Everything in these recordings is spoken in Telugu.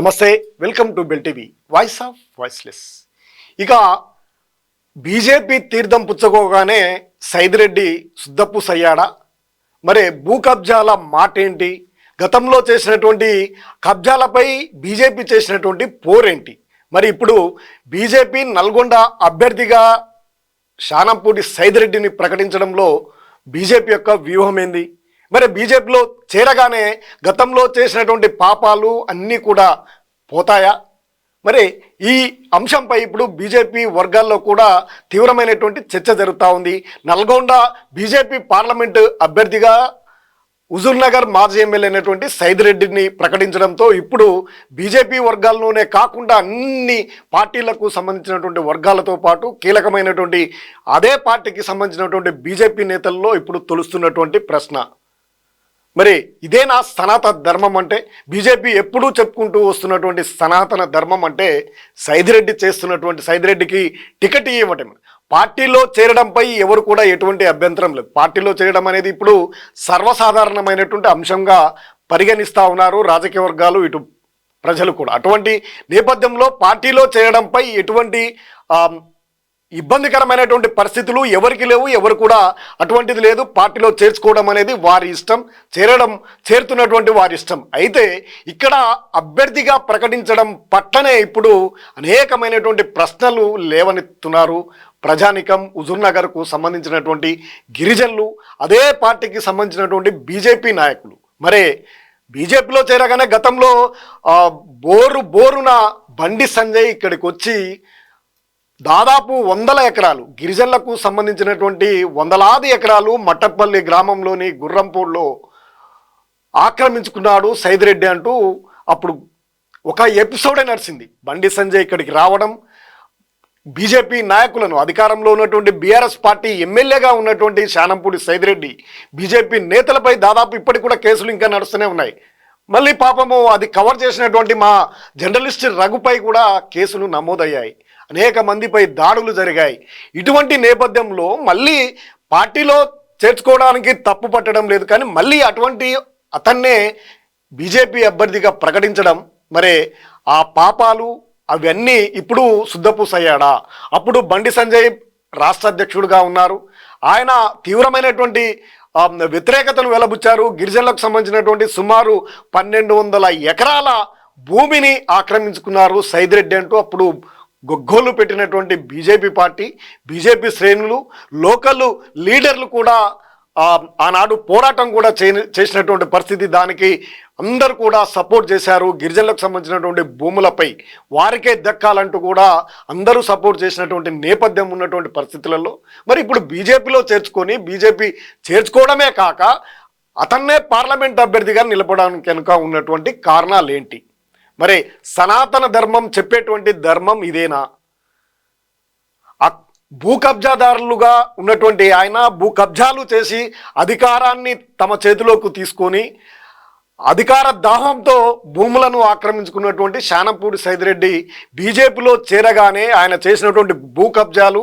నమస్తే welcome to bell TV voice of voiceless. ఇక బీజేపీ తీర్థం పుచ్చుకోగానే సైదిరెడ్డి సుద్దప్పు సయ్యాడా మరి భూ కబ్జాల మాట ఏంటి గతంలో చేసినటువంటి కబ్జాలపై బీజేపీ చేసినటువంటి పోరేంటి? మరి ఇప్పుడు బీజేపీ నల్గొండ అభ్యర్థిగా శానంపూడి సైదిరెడ్డిని ప్రకటించడంలో బీజేపీ యొక్క వ్యూహం ఏంది మరి బీజేపీలో చేరగానే గతంలో చేసినటువంటి పాపాలు అన్నీ కూడా పోతాయా? మరి ఈ అంశంపై ఇప్పుడు బీజేపీ వర్గాల్లో కూడా తీవ్రమైనటువంటి చర్చ జరుగుతూ ఉంది. నల్గొండ బీజేపీ పార్లమెంటు అభ్యర్థిగా హుజూర్ నగర్ మాజీ ఎమ్మెల్యే అయినటువంటి సైదిరెడ్డిని ప్రకటించడంతో ఇప్పుడు బీజేపీ వర్గాల్లోనే కాకుండా అన్ని పార్టీలకు సంబంధించినటువంటి వర్గాలతో పాటు కీలకమైనటువంటి అదే పార్టీకి సంబంధించినటువంటి బీజేపీ నేతల్లో ఇప్పుడు తొలుస్తున్నటువంటి ప్రశ్న. మరి ఇదే నా సనాతన ధర్మం అంటే బీజేపీ ఎప్పుడూ చెప్పుకుంటూ వస్తున్నటువంటి సనాతన ధర్మం అంటే సైదిరెడ్డి చేస్తున్నటువంటి సైదిరెడ్డికి టికెట్ ఇవ్వటం. పార్టీలో చేరడంపై ఎవరు కూడా ఎటువంటి అభ్యంతరం లేదు. పార్టీలో చేరడం అనేది ఇప్పుడు సర్వసాధారణమైనటువంటి అంశంగా పరిగణిస్తూ ఉన్నారు రాజకీయ వర్గాలు ఇటు ప్రజలు కూడా. అటువంటి నేపథ్యంలో పార్టీలో చేరడంపై ఎటువంటి ఇబ్బందికరమైనటువంటి పరిస్థితులు ఎవరికి లేవు ఎవరు కూడా అటువంటిది లేదు. పార్టీలో చేర్చుకోవడం అనేది వారి ఇష్టం చేరడం చేరుతున్నటువంటి వారి ఇష్టం. అయితే ఇక్కడ అభ్యర్థిగా ప్రకటించడం పట్లనే ఇప్పుడు అనేకమైనటువంటి ప్రశ్నలు లేవనెత్తున్నారు. ప్రజానికం హుజూర్నగర్కు సంబంధించినటువంటి గిరిజనులు అదే పార్టీకి సంబంధించినటువంటి బీజేపీ నాయకులు. మరే బీజేపీలో చేరగానే గతంలో బోరు బోరున బండి సంజయ్ ఇక్కడికి వచ్చి దాదాపు వందల ఎకరాలు గిరిజనులకు సంబంధించినటువంటి వందలాది ఎకరాలు మట్టపల్లి గ్రామంలోని గుర్రంపూర్లో ఆక్రమించుకున్నాడు సైదిరెడ్డి అంటూ అప్పుడు ఒక ఎపిసోడే నడిచింది. బండి సంజయ్ ఇక్కడికి రావడం బీజేపీ నాయకులను అధికారంలో ఉన్నటువంటి బీఆర్ఎస్ పార్టీ ఎమ్మెల్యేగా ఉన్నటువంటి శానంపూడి సైదిరెడ్డి బీజేపీ నేతలపై దాదాపు ఇప్పటికి కూడా కేసులు ఇంకా నడుస్తూనే ఉన్నాయి. మళ్ళీ పాపము అది కవర్ చేసినటువంటి మా జర్నలిస్ట్ రఘుపై కూడా కేసులు నమోదయ్యాయి. అనేక మందిపై దాడులు జరిగాయి. ఇటువంటి నేపథ్యంలో మళ్ళీ పార్టీలో చేర్చుకోవడానికి తప్పు పట్టడం లేదు. కానీ మళ్ళీ అటువంటి అతన్నే బీజేపీ అభ్యర్థిగా ప్రకటించడం మరి ఆ పాపాలు అవన్నీ ఇప్పుడు శుద్ధపూసయ్యాడా? అప్పుడు బండి సంజయ్ రాష్ట్ర అధ్యక్షుడుగా ఉన్నారు. ఆయన తీవ్రమైనటువంటి వ్యతిరేకతను వెలబుచ్చారు. గిరిజనులకు సంబంధించినటువంటి సుమారు పన్నెండు వందల ఎకరాల భూమిని ఆక్రమించుకున్నారు సైదిరెడ్డి అంటూ. అప్పుడు గొగ్గోలు పెట్టినటువంటి బీజేపీ పార్టీ బీజేపీ శ్రేణులు లోకల్ లీడర్లు కూడా ఆనాడు పోరాటం కూడా చేసినటువంటి పరిస్థితి దానికి అందరూ కూడా సపోర్ట్ చేశారు. గిరిజనులకు సంబంధించినటువంటి భూములపై వారికే దక్కాలంటూ కూడా అందరూ సపోర్ట్ చేసినటువంటి నేపథ్యం ఉన్నటువంటి పరిస్థితులలో. మరి ఇప్పుడు బీజేపీలో చేర్చుకొని బీజేపీ చేర్చుకోవడమే కాక అతన్నే పార్లమెంట్ అభ్యర్థిగా నిలబడానికి కనుక ఉన్నటువంటి కారణాలు ఏంటి మరి సనాతన ధర్మం చెప్పేటువంటి ధర్మం ఇదేనా? భూ కబ్జాదారులుగా ఉన్నటువంటి ఆయన భూ కబ్జాలు చేసి అధికారాన్ని తమ చేతిలోకి తీసుకొని అధికార దాహంతో భూములను ఆక్రమించుకున్నటువంటి శానంపూడి సైదిరెడ్డి బీజేపీలో చేరగానే ఆయన చేసినటువంటి భూ కబ్జాలు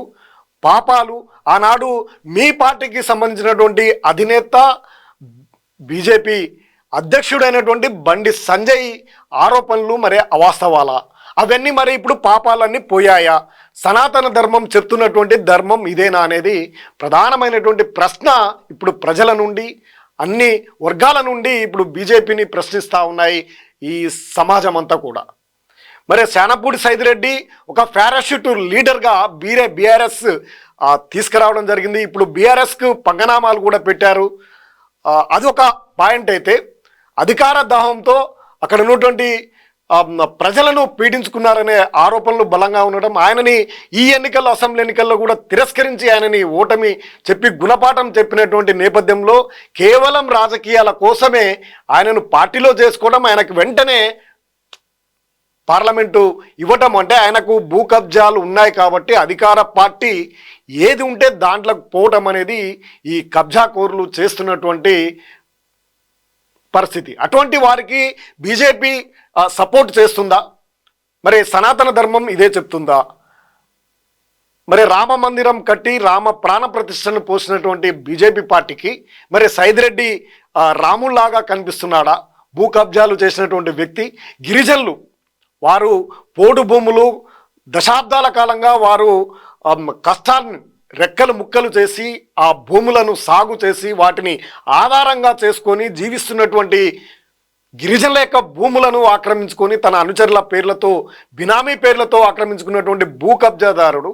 పాపాలు ఆనాడు మీ పార్టీకి సంబంధించినటువంటి అధినేత బీజేపీ అధ్యక్షుడైనటువంటి బండి సంజయ్ ఆరోపణలు మరి అవాస్తవాల? అవన్నీ మరి ఇప్పుడు పాపాలన్నీ పోయాయా? సనాతన ధర్మం చెప్తున్నటువంటి ధర్మం ఇదేనా అనేది ప్రధానమైనటువంటి ప్రశ్న ఇప్పుడు ప్రజల నుండి అన్ని వర్గాల నుండి ఇప్పుడు బీజేపీని ప్రశ్నిస్తూ ఉన్నాయి ఈ సమాజం అంతా కూడా. మరి శానపూడి సైదిరెడ్డి ఒక పారాషూట్ లీడర్గా బీరే బీఆర్ఎస్ తీసుకురావడం జరిగింది. ఇప్పుడు బీఆర్ఎస్కు పంగనామాలు కూడా పెట్టారు. అది ఒక పాయింట్ అయితే అధికార దాహంతో అక్కడ ఉన్నటువంటి ప్రజలను పీడించుకున్నారనే ఆరోపణలు బలంగా ఉండడం ఆయనని ఈ ఎన్నికల్లో అసెంబ్లీ ఎన్నికల్లో కూడా తిరస్కరించి ఆయనని ఓటమి చెప్పి గుణపాఠం చెప్పినటువంటి నేపథ్యంలో కేవలం రాజకీయాల కోసమే ఆయనను పార్టీలో చేసుకోవడం ఆయనకు వెంటనే పార్లమెంటు ఇవ్వటం అంటే ఆయనకు భూ కబ్జాలు ఉన్నాయి కాబట్టి అధికార పార్టీ ఏది ఉంటే దాంట్లోకి పోవటం అనేది ఈ కబ్జా కోరులు చేస్తున్నటువంటి పరిస్థితి. అటువంటి వారికి బీజేపీ సపోర్ట్ చేస్తుందా? మరి సనాతన ధర్మం ఇదే చెప్తుందా? మరి రామ మందిరం కట్టి రామ ప్రాణ ప్రతిష్టను పోసినటువంటి బీజేపీ పార్టీకి మరి సైదిరెడ్డి రాముల్లాగా కనిపిస్తున్నాడా? భూ కబ్జాలు చేసినటువంటి వ్యక్తి గిరిజనులు వారు పోటు భూములు దశాబ్దాల కాలంగా వారు కష్టాన్ని రెక్కలు ముక్కలు చేసి ఆ భూములను సాగు చేసి వాటిని ఆధారంగా చేసుకొని జీవిస్తున్నటువంటి గిరిజనుల యొక్క భూములను ఆక్రమించుకొని తన అనుచరుల పేర్లతో బినామీ పేర్లతో ఆక్రమించుకున్నటువంటి భూ కబ్జాదారుడు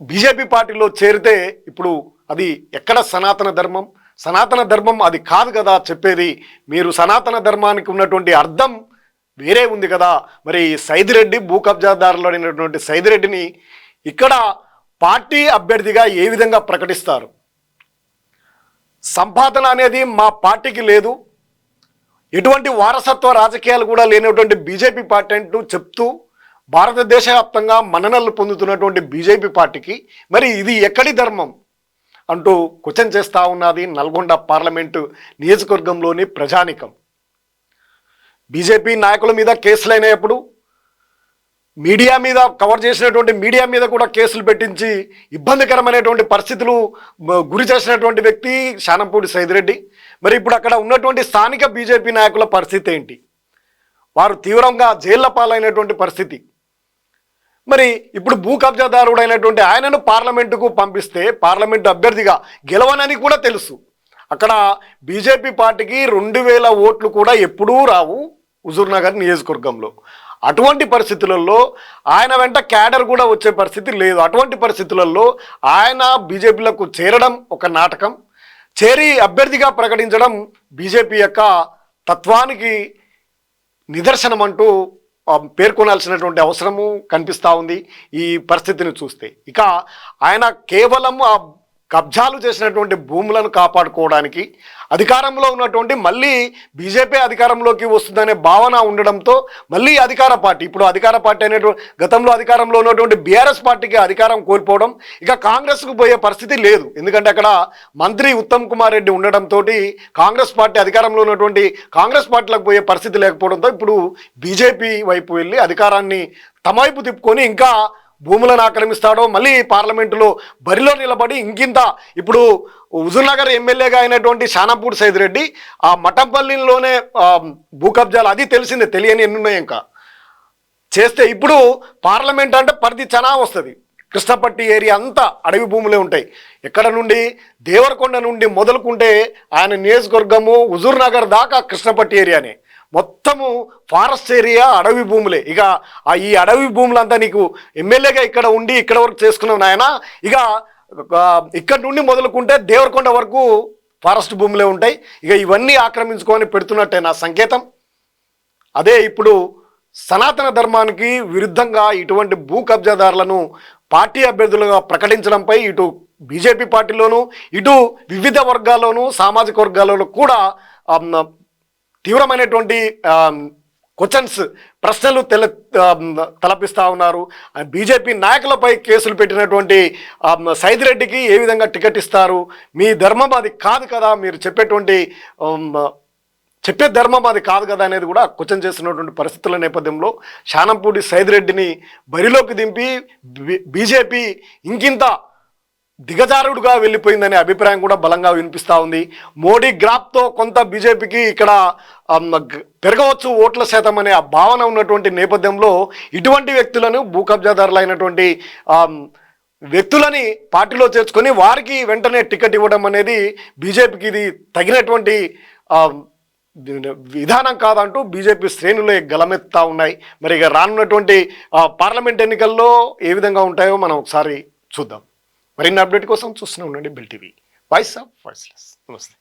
బీజేపీ పార్టీలో చేరితే ఇప్పుడు అది ఎక్కడ సనాతన ధర్మం? సనాతన ధర్మం అది కాదు కదా చెప్పేది. మీరు సనాతన ధర్మానికి ఉన్నటువంటి అర్థం వేరే ఉంది కదా. మరి సైదిరెడ్డి భూ కబ్జాదారులు అయినటువంటి సైదిరెడ్డిని ఇక్కడ పార్టీ అభ్యర్థిగా ఏ విధంగా ప్రకటిస్తారు? సంపాదన అనేది మా పార్టీకి లేదు. ఎటువంటి వారసత్వ రాజకీయాలు కూడా లేనటువంటి బీజేపీ పార్టీ అంటూ చెప్తూ భారతదేశ వ్యాప్తంగా మన్ననలు పొందుతున్నటువంటి బీజేపీ పార్టీకి మరి ఇది ఎక్కడి ధర్మం అంటూ క్వశ్చన్ చేస్తా ఉన్నది నల్గొండ పార్లమెంటు నియోజకవర్గంలోని ప్రజానికం. బీజేపీ నాయకుల మీద కేసులైనప్పుడు మీడియా మీద కవర్ చేసినటువంటి మీడియా మీద కూడా కేసులు పెట్టించి ఇబ్బందికరమైనటువంటి పరిస్థితులు గురి చేసినటువంటి వ్యక్తి శానంపూడి సైదిరెడ్డి మరి ఇప్పుడు అక్కడ ఉన్నటువంటి స్థానిక బీజేపీ నాయకుల పరిస్థితి ఏంటి? వారు తీవ్రంగా జైళ్ళ పాలైనటువంటి పరిస్థితి. మరి ఇప్పుడు భూ కబ్జాదారుడైనటువంటి ఆయనను పార్లమెంటుకు పంపిస్తే పార్లమెంటు అభ్యర్థిగా గెలవనని కూడా తెలుసు. అక్కడ బీజేపీ పార్టీకి రెండు వేల ఓట్లు కూడా ఎప్పుడూ రావు హుజూర్నగర్ నియోజకవర్గంలో. అటువంటి పరిస్థితులలో ఆయన వెంట క్యాడర్ కూడా వచ్చే పరిస్థితి లేదు. అటువంటి పరిస్థితులలో ఆయన బీజేపీలకు చేరడం ఒక నాటకం. చేరి అభ్యర్థిగా ప్రకటించడం బీజేపీ యొక్క తత్వానికి నిదర్శనం అంటూ పేర్కొనాల్సినటువంటి అవసరము కనిపిస్తూ ఉంది ఈ పరిస్థితిని చూస్తే. ఇక ఆయన కేవలం ఆ కబ్జాలు చేసినటువంటి భూములను కాపాడుకోవడానికి అధికారంలో ఉన్నటువంటి మళ్ళీ బీజేపీ అధికారంలోకి వస్తుందనే భావన ఉండడంతో మళ్ళీ అధికార పార్టీ ఇప్పుడు అధికార పార్టీ అనేటువంటి గతంలో అధికారంలో ఉన్నటువంటి బీఆర్ఎస్ పార్టీకి అధికారం కోల్పోవడం ఇక కాంగ్రెస్కు పోయే పరిస్థితి లేదు. ఎందుకంటే అక్కడ మంత్రి ఉత్తమ్ కుమార్ రెడ్డి ఉండడంతో కాంగ్రెస్ పార్టీ అధికారంలో ఉన్నటువంటి కాంగ్రెస్ పార్టీలకు పోయే పరిస్థితి లేకపోవడంతో ఇప్పుడు బీజేపీ వైపు వెళ్ళి అధికారాన్ని తమ వైపు తిప్పుకొని ఇంకా భూములను ఆక్రమిస్తాడో మళ్ళీ పార్లమెంటులో బరిలో నిలబడి ఇంకింత. ఇప్పుడు హుజూర్నగర్ ఎమ్మెల్యేగా అయినటువంటి షానాపూర్ సైదిరెడ్డి ఆ మఠంపల్లిలోనే భూ కబ్జాలు అది తెలిసిందే తెలియని ఎన్నున్నాయి ఇంకా. చేస్తే ఇప్పుడు పార్లమెంట్ అంటే పరిధి చనా వస్తుంది. కృష్ణపట్టి ఏరియా అంతా అడవి భూములే ఉంటాయి. ఎక్కడ నుండి? దేవరకొండ నుండి మొదలుకుంటే ఆయన నియోజకవర్గము హుజూర్నగర్ దాకా కృష్ణపట్టి ఏరియానే. మొత్తము ఫారెస్ట్ ఏరియా అడవి భూములే. ఇక ఆ ఈ అడవి భూములంతా నీకు ఎమ్మెల్యేగా ఇక్కడ ఉండి ఇక్కడ వరకు చేసుకున్నావు నాయన. ఇక ఇక్కడ నుండి మొదలుకుంటే దేవరకొండ వరకు ఫారెస్ట్ భూములే ఉంటాయి. ఇక ఇవన్నీ ఆక్రమించుకొని పెడుతున్నట్టే నా సంకేతం. అదే ఇప్పుడు సనాతన ధర్మానికి విరుద్ధంగా ఇటువంటి భూ కబ్జాదారులను పార్టీ అభ్యర్థులుగా ప్రకటించడంపై ఇటు బీజేపీ పార్టీలోను ఇటు వివిధ వర్గాల్లోనూ సామాజిక వర్గాలలో కూడా తీవ్రమైనటువంటి క్వశ్చన్స్ ప్రశ్నలు తెల తలపిస్తూ ఉన్నారు. బీజేపీ నాయకులపై కేసులు పెట్టినటువంటి సైదిరెడ్డికి ఏ విధంగా టికెట్ ఇస్తారు? మీ ధర్మం అది కాదు కదా మీరు చెప్పేటువంటి చెప్పే ధర్మం అది కాదు కదా అనేది కూడా క్వశ్చన్ చేస్తున్నటువంటి పరిస్థితుల నేపథ్యంలో శానంపూడి సైదిరెడ్డిని బరిలోకి దింపి బీజేపీ ఇంకింత దిగజారుడుగా వెళ్ళిపోయిందనే అభిప్రాయం కూడా బలంగా వినిపిస్తూ ఉంది. మోడీ గ్రాప్తో కొంత బీజేపీకి ఇక్కడ పెరగవచ్చు ఓట్ల శాతం అనే ఆ భావన ఉన్నటువంటి నేపథ్యంలో ఇటువంటి వ్యక్తులను భూ వ్యక్తులని పార్టీలో చేర్చుకొని వారికి వెంటనే టికెట్ ఇవ్వడం అనేది బీజేపీకి ఇది తగినటువంటి విధానం కాదంటూ బీజేపీ శ్రేణులే గలమెత్తా ఉన్నాయి. మరి ఇక రానున్నటువంటి పార్లమెంట్ ఎన్నికల్లో ఏ విధంగా ఉంటాయో మనం ఒకసారి చూద్దాం. మరిన్ని అప్డేట్ కోసం చూస్తూనే ఉండండి bill TV. Voice of voiceless నమస్తే.